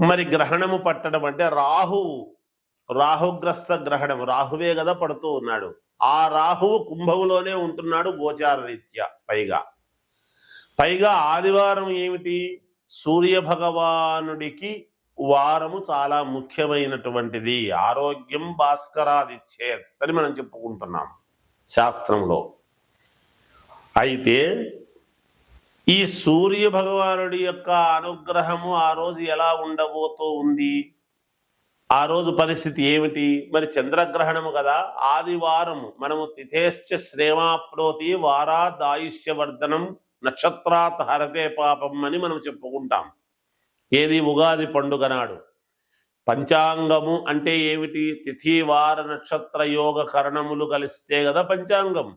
మరి గ్రహణము పట్టడం అంటే రాహువు రాహుగ్రస్త గ్రహణం. రాహువే కదా పడుతూ ఉన్నాడు. ఆ రాహువు కుంభములోనే ఉంటున్నాడు గోచార రీత్యా పైగా. పైగా ఆదివారం ఏమిటి? సూర్య భగవానుడికి వారము చాలా ముఖ్యమైనటువంటిది. ఆరోగ్యం భాస్కరాదిచ్చేత్ అని మనం చెప్పుకుంటున్నాం శాస్త్రంలో. అయితే ఈ సూర్య భగవానుడి యొక్క అనుగ్రహము ఆ రోజు ఎలా ఉండబోతూ ఉంది? ఆ రోజు పరిస్థితి ఏమిటి? మరి చంద్రగ్రహణము కదా ఆదివారము. మనము తిథేశ్చ శ్రేమాప్నోతి వారాద్ ఆయుష్యవర్ధనం నక్షత్రాత్ హరతే పాపం అని మనం చెప్పుకుంటాం. ఏది ఉగాది పండుగ నాడు. పంచాంగము అంటే ఏమిటి? తిథి వార నక్షత్ర యోగ కరణములు కలిస్తే కదా పంచాంగం.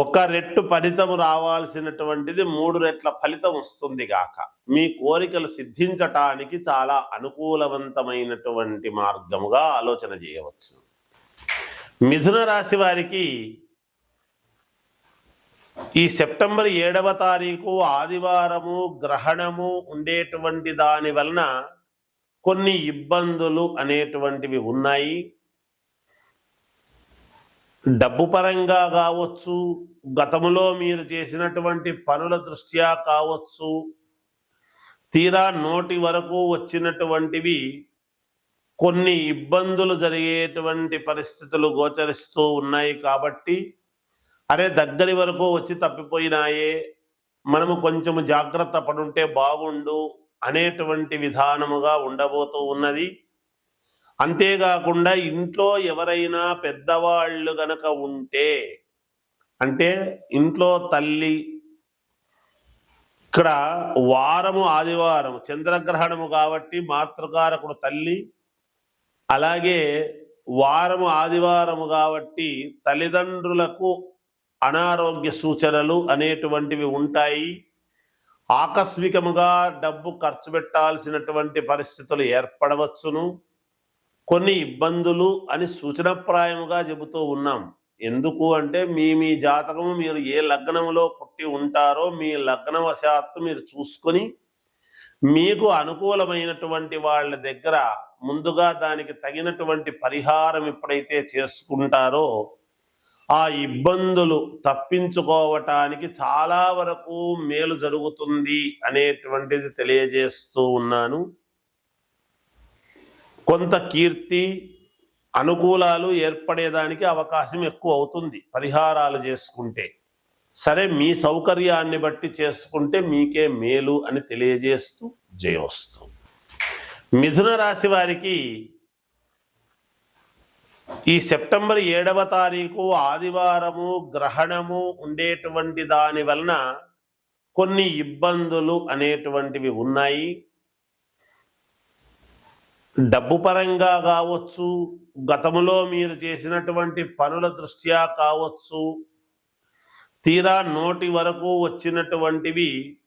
ఒక రెట్టు ఫలితం రావాల్సినటువంటిది మూడు రెట్ల ఫలితం వస్తుంది గాక. మీ కోరికలు సిద్ధించటానికి చాలా అనుకూలవంతమైనటువంటి మార్గముగా ఆలోచన చేయవచ్చు. మిథున రాశి వారికి ఈ సెప్టెంబర్ ఏడవ తారీఖు ఆదివారము గ్రహణము ఉండేటువంటి దాని వలన కొన్ని ఇబ్బందులు అనేటువంటివి ఉన్నాయి. డబ్బు పరంగా కావచ్చు గతములో మీరు చేసినటువంటి పనుల దృష్ట్యా కావచ్చు తీరా నోటి వరకు వచ్చినటువంటివి కొన్ని ఇబ్బందులు జరిగేటువంటి పరిస్థితులు గోచరిస్తూ ఉన్నాయి కాబట్టి అరే దగ్గరి వరకు వచ్చి తప్పిపోయినాయే మనము కొంచెము జాగ్రత్త పడుంటే బాగుండు అనేటువంటి విధానముగా ఉండబోతూ ఉన్నది. అంతేకాకుండా ఇంట్లో ఎవరైనా పెద్దవాళ్ళు గనక ఉంటే అంటే ఇంట్లో తల్లి ఇక్కడ వారము ఆదివారం చంద్రగ్రహణము కాబట్టి మాతృకారకుడు తల్లి అలాగే వారము ఆదివారము కాబట్టి తల్లిదండ్రులకు అనారోగ్య సూచనలు అనేటువంటివి ఉంటాయి. ఆకస్మికముగా డబ్బు ఖర్చు పెట్టాల్సినటువంటి పరిస్థితులు ఏర్పడవచ్చును. కొన్ని ఇబ్బందులు అని సూచనప్రాయముగా చెబుతూ ఉన్నాం. ఎందుకు అంటే మీ మీ జాతకము మీరు ఏ లగ్నంలో పుట్టి ఉంటారో మీ లగ్నవశాత్తు మీరు చూసుకొని మీకు అనుకూలమైనటువంటి వాళ్ళ దగ్గర ముందుగా దానికి తగినటువంటి పరిహారం ఎప్పుడైతే చేసుకుంటారో ఆ ఇబ్బందులు తప్పించుకోవటానికి చాలా వరకు మేలు జరుగుతుంది అనేటువంటిది తెలియజేస్తూ ఉన్నాను. కొంత కీర్తి అనుకూలాలు ఏర్పడేదానికి అవకాశం ఎక్కువ అవుతుంది పరిహారాలు చేసుకుంటే. సరే మీ సౌకర్యాన్ని బట్టి చేసుకుంటే మీకే మేలు అని తెలియజేస్తూ జయోస్తు. మిథున రాశి వారికి ఈ సెప్టెంబర్ ఏడవ తారీఖు ఆదివారము గ్రహణము ఉండేటువంటి దాని వలన కొన్ని ఇబ్బందులు అనేటువంటివి ఉన్నాయి. డబ్బు పరంగా కావచ్చు గతములో మీరు చేసినటువంటి పనుల దృష్ట్యా కావచ్చు తీరా నోటి వరకు వచ్చినటువంటివి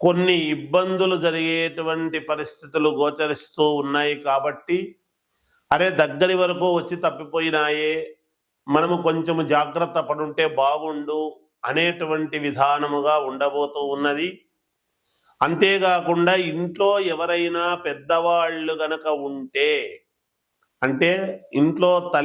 కొన్ని ఇబ్బందులు జరిగేటువంటి పరిస్థితులు గోచరిస్తూ ఉన్నాయి కాబట్టి అరే దగ్గరి వరకు వచ్చి తప్పిపోయినాయే మనము కొంచెము జాగ్రత్త పడుంటే బాగుండు అనేటువంటి విధానముగా ఉండబోతూ ఉన్నది. అంతేకాకుండా ఇంట్లో ఎవరైనా పెద్దవాళ్ళు గనక ఉంటే అంటే ఇంట్లో తల్లి